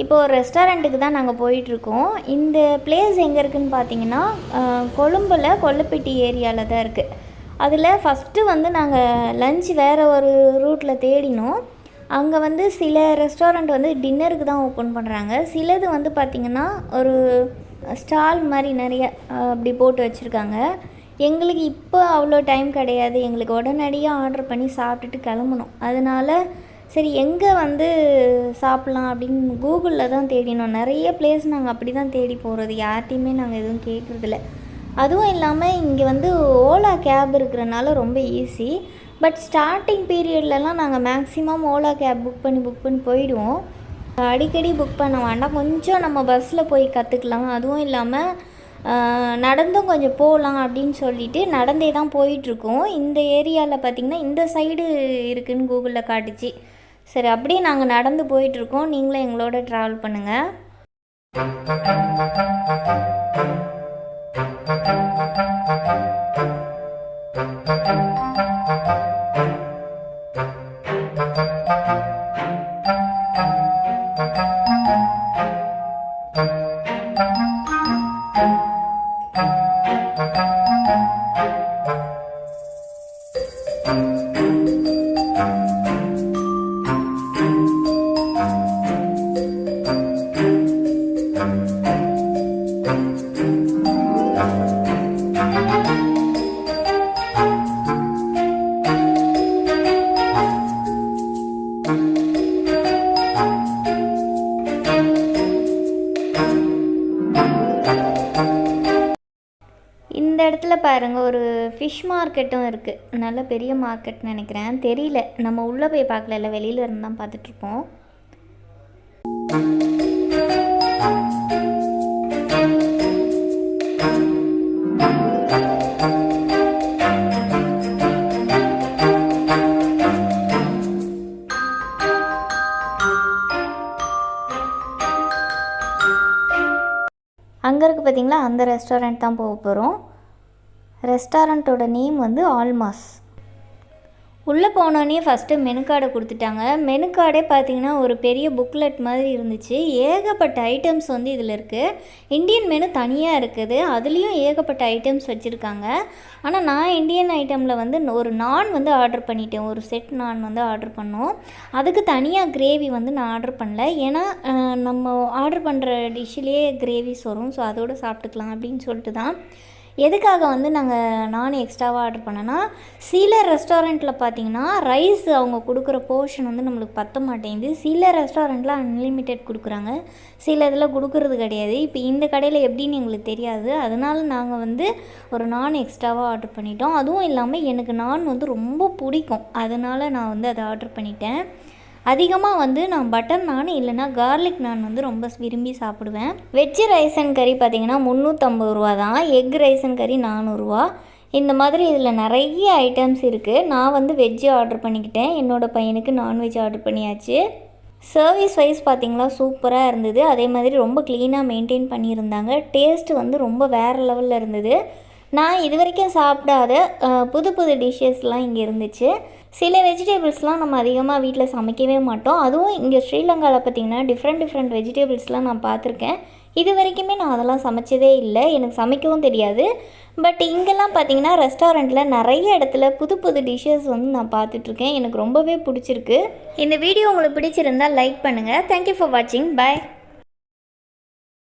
இப்போ ஒரு ரெஸ்டாரண்ட்டுக்கு தான் நாங்கள் போயிட்டுருக்கோம். இந்த பிளேஸ் எங்கே இருக்குதுன்னு பார்த்தீங்கன்னா கொழும்பில் கொல்லப்பட்டி ஏரியாவில் தான் இருக்குது அதில் ஃபஸ்ட்டு வந்து நாங்கள் லஞ்ச் வேறு ஒரு ரூட்டில் தேடினோம். அங்கே வந்து சில ரெஸ்டாரண்ட் வந்து டின்னருக்கு தான் ஓப்பன் பண்ணுறாங்க சிலது வந்து பார்த்திங்கன்னா ஒரு ஸ்டால் மாதிரி நிறைய அப்படி போட்டு வச்சுருக்காங்க. எங்களுக்கு இப்போ அவ்வளோ டைம் கிடையாது. எங்களுக்கு உடனடியாக ஆர்டர் பண்ணி சாப்பிட்டுட்டு கிளம்பணும். அதனால் சரி எங்கே வந்து சாப்பிட்லாம் அப்படின்னு கூகுளில் தான் தேடினோம். நிறைய பிளேஸ் நாங்கள் அப்படி தான் தேடி போகிறது யார்கிட்டையுமே நாங்கள் எதுவும் கேட்குறதில்ல. அதுவும் இல்லாமல் இங்கே வந்து ஓலா கேப் இருக்கிறனால ரொம்ப ஈஸி பட் ஸ்டார்டிங் பீரியட்லலாம் நாங்கள் மேக்ஸிமம் ஓலா கேப் புக் பண்ணி புக் பண்ணி போயிடுவோம். அடிக்கடி புக் பண்ண வேண்டாம். கொஞ்சம் நம்ம பஸ்ஸில் போய் கற்றுக்கலாம் அதுவும் இல்லாமல் நடந்தும் கொஞ்சம் போகலாம் அப்படின்னு சொல்லிட்டு நடந்தே தான் போயிட்டுருக்கோம் இந்த ஏரியாவில் பார்த்திங்கன்னா இந்த சைடு இருக்குதுன்னு கூகுளில் காட்டுச்சு. சரி அப்படியே நாங்கள் நடந்து போயிட்டுருக்கோம். நீங்களும் எங்களோட ட்ராவல் பண்ணுங்கள் பாருங்கள் ஒரு ஃபிஷ் மார்க்கெட்டும் இருக்குது நல்ல பெரிய மார்க்கெட் நினைக்கிறேன். தெரியல. நம்ம உள்ளே போய் பார்க்கல. வெளியில் இருந்து தான் பார்த்துட்ருக்கோம் அங்கே இருக்குது பார்த்தீங்களா அந்த ரெஸ்டாரண்ட் தான் போக போகிறோம் ரெஸ்டாரண்ட்டோட நேம் வந்து ஆல்மாஸ். உள்ளே போனோடனே ஃபஸ்ட்டு மெனு கார்டை கொடுத்துட்டாங்க. மெனு கார்டே பார்த்தீங்கன்னா ஒரு பெரிய புக்லெட் மாதிரி இருந்துச்சு. ஏகப்பட்ட ஐட்டம்ஸ் வந்து இதில் இருக்குது இந்தியன் மெனு தனியாக இருக்குது. அதுலேயும் ஏகப்பட்ட ஐட்டம்ஸ் வச்சுருக்காங்க. ஆனால் நான் இந்தியன் ஐட்டமில் வந்து ஒரு நான் வந்து ஆர்டர் பண்ணிட்டேன். ஒரு செட் நான் வந்து ஆர்டர் பண்ணோம். அதுக்கு தனியாக கிரேவி வந்து நான் ஆர்டர் பண்ணல. ஏன்னா நம்ம ஆர்டர் பண்ணுற டிஷ்ஷிலே கிரேவிஸ் வரும். ஸோ அதோடு சாப்பிட்டுக்கலாம் அப்படின்னு சொல்லிட்டு தான். எதுக்காக வந்து நாங்கள் நான் எக்ஸ்ட்ராவாக ஆர்டர் பண்ணேன்னா சில ரெஸ்டாரண்ட்டில் பார்த்தீங்கன்னா ரைஸ் அவங்க கொடுக்குற போர்ஷன் வந்து நம்மளுக்கு பத்த மாட்டேங்குது. சில ரெஸ்டாரண்ட்டில் அன்லிமிட்டெட் கொடுக்குறாங்க. சில இதில் கொடுக்குறது கிடையாது. இப்போ இந்த கடையில் எப்படின்னு எங்களுக்கு தெரியாது. அதனால நாங்கள் வந்து ஒரு நான் எக்ஸ்ட்ராவாக ஆர்டர் பண்ணிட்டோம். அதுவும் இல்லாமல் எனக்கு நான் வந்து ரொம்ப பிடிக்கும். அதனால் நான் வந்து அதை ஆர்டர் பண்ணிட்டேன். அதிகமாக வந்து நான் பட்டர் நான் இல்லைன்னா கார்லிக் நான் வந்து ரொம்ப விரும்பி சாப்பிடுவேன். வெஜ்ஜு ரைஸ் அண்ட் கறி பார்த்தீங்கன்னா முந்நூற்றம்பது ரூபா தான். எக் ரைஸ் அண்ட் கறி நானூறுரூவா இந்த மாதிரி இதில் நிறைய ஐட்டம்ஸ் இருக்குது நான் வந்து வெஜ்ஜு ஆர்டர் பண்ணிக்கிட்டேன். என்னோடய பையனுக்கு நான்வெஜ் ஆர்டர் பண்ணியாச்சு. சர்வீஸ் வைஸ் பார்த்திங்களா சூப்பராக இருந்தது. அதே மாதிரி ரொம்ப க்ளீனாக மெயின்டைன் பண்ணியிருந்தாங்க. டேஸ்ட்டு வந்து ரொம்ப வேறு லெவலில் இருந்தது. நான் இது வரைக்கும் சாப்பிடாத புது புது டிஷ்ஷஸ்லாம் இங்கே இருந்துச்சு. சில வெஜிடபிள்ஸ்லாம் நம்ம அதிகமாக வீட்டில் சமைக்கவே மாட்டோம். அதுவும் இங்கே ஸ்ரீலங்காவில் பார்த்தீங்கன்னா டிஃப்ரெண்ட் டிஃப்ரெண்ட் வெஜிடபிள்ஸ்லாம் நான் பார்த்துருக்கேன் இது வரைக்குமே நான் அதெல்லாம் சமைச்சதே இல்லை. எனக்கு சமைக்கவும் தெரியாது. பட் இங்கெல்லாம் பார்த்திங்கன்னா ரெஸ்டாரண்ட்டில் நிறைய இடத்துல புது புது டிஷ்ஷஸ் வந்து நான் பார்த்துட்ருக்கேன் எனக்கு ரொம்பவே பிடிச்சிருக்கு. இந்த வீடியோ உங்களுக்கு பிடிச்சிருந்தா லைக் பண்ணுங்கள் தேங்க்யூ ஃபார் வாட்சிங் பை